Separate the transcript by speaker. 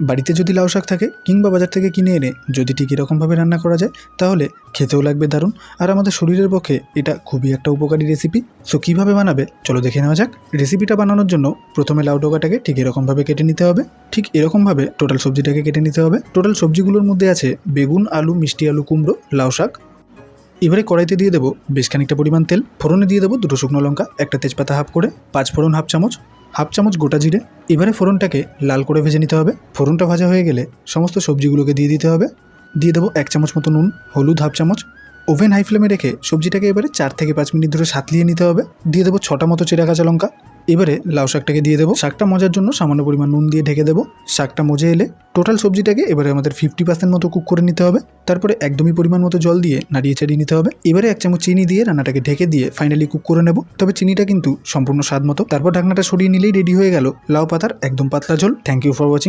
Speaker 1: বাড়িতে যদি লাউ শাক থাকে কিংবা বাজার থেকে কিনে এনে যদি ঠিক এরকমভাবে রান্না করা যায়, তাহলে খেতেও লাগবে দারুণ। আর আমাদের শরীরের পক্ষে এটা খুবই একটা উপকারী রেসিপি সো কীভাবে বানাবে? চলো দেখে নেওয়া যাক। রেসিপিটা বানানোর জন্য প্রথমে লাউ ডোকাটাকে ঠিক এরকমভাবে কেটে নিতে হবে। ঠিক এরকমভাবে টোটাল সবজিটাকে কেটে নিতে হবে। টোটাল সবজিগুলোর মধ্যে আছে বেগুন, আলু, মিষ্টি আলু, কুমড়ো, লাউ শাক। এবারে কড়াইতে দিয়ে দেবো বেশ খানিকটা পরিমাণ তেল। ফোড়নে দিয়ে দেবো দুটো শুকনো লঙ্কা, একটা তেজপাতা হাফ করে, পাঁচ ফোড়ন হাফ চামচ। হাফ চামচ গোটা জিরে, এবারে ফোড়নটাকে লাল করে ভেজে নিতে হবে। ফোড়নটা ভাজা হয়ে গেলে সমস্ত সবজিগুলোকে দিয়ে দিতে হবে। দিয়ে দেবো এক চামচ মতো নুন, হলুদ হাফ চামচ। ওভেন হাই ফ্লেমে রেখে সবজিটাকে এবারে চার থেকে পাঁচ মিনিট ধরে সাতলিয়ে নিতে হবে। দিয়ে দেবো ছটা মতো চেরা কাঁচা লঙ্কা। এবারে লাউ শাকটাকে দিয়ে দেবো। শাকটা মজার জন্য সামান্য পরিমাণ নুন দিয়ে ঢেকে দেবো। শাকটা মজে এলে টোটাল সবজিটাকে এবারে আমাদের ফিফটি পার্সেন্ট মতো কুক করে নিতে হবে। তারপরে একদমই পরিমাণ মতো জল দিয়ে নাড়িয়ে চাড়িয়ে নিতে হবে। এবারে এক চামচ চিনি দিয়ে রান্নাটাকে ঢেকে দিয়ে ফাইনালি কুক করে নেব। তবে চিনিটা কিন্তু সম্পূর্ণ স্বাদ মতো। তারপর ঢাকনাটা সরিয়ে নিলেই রেডি হয়ে গেল লাউ পাতার একদম পাতলা জল থ্যাংক ইউ ফর ওয়াচিং